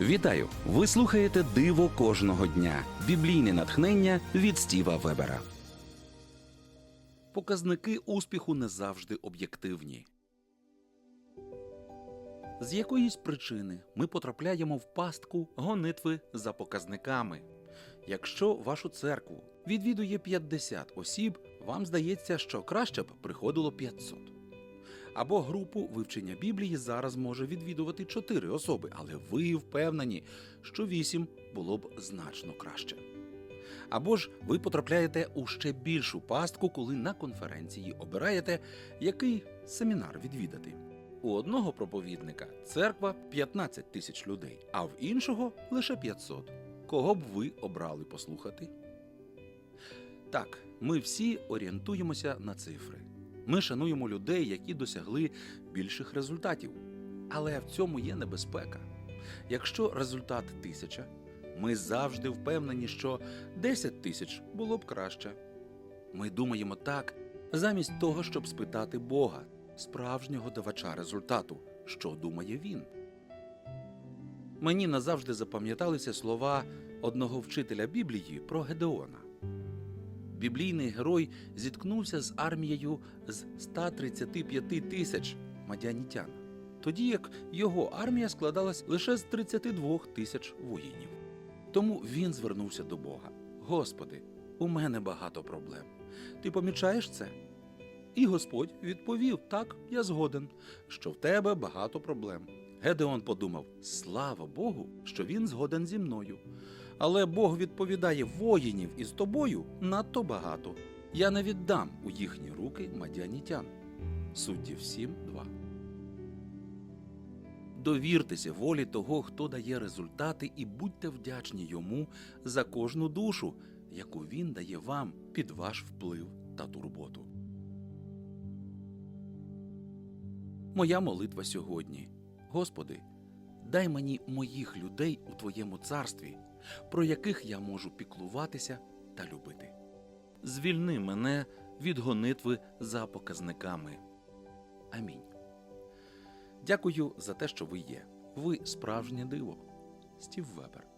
Вітаю! Ви слухаєте Диво кожного дня. Біблійне натхнення від Стіва Вебера. Показники успіху не завжди об'єктивні. З якоїсь причини ми потрапляємо в пастку гонитви за показниками. Якщо вашу церкву відвідує 50 осіб, вам здається, що краще б приходило 500. Або групу вивчення Біблії зараз може відвідувати 4 особи, але ви впевнені, що 8 було б значно краще. Або ж ви потрапляєте у ще більшу пастку, коли на конференції обираєте, який семінар відвідати. У одного проповідника церква 15 тисяч людей, а в іншого лише 500. Кого б ви обрали послухати? Так, ми всі орієнтуємося на цифри. Ми шануємо людей, які досягли більших результатів. Але в цьому є небезпека. Якщо результат тисяча, ми завжди впевнені, що 10 тисяч було б краще. Ми думаємо так, замість того, щоб спитати Бога, справжнього давача результату, що думає він. Мені назавжди запам'яталися слова одного вчителя Біблії про Гедеона. Біблійний герой зіткнувся з армією з 135 тисяч мадянітян, тоді як його армія складалась лише з 32 тисяч воїнів. Тому він звернувся до Бога: Господи, у мене багато проблем. Ти помічаєш це? І Господь відповів: Так, я згоден, що в тебе багато проблем. Гедеон подумав: слава Богу, що він згоден зі мною. Але Бог відповідає: воїнів із тобою надто багато. Я не віддам у їхні руки мадянітян. Суддів 7.2. Довіртеся волі того, хто дає результати, і будьте вдячні йому за кожну душу, яку він дає вам під ваш вплив та турботу. Моя молитва сьогодні. Господи, дай мені моїх людей у Твоєму царстві, про яких я можу піклуватися та любити. Звільни мене від гонитви за показниками. Амінь. Дякую за те, що ви є. Ви справжнє диво. Стів Вебер.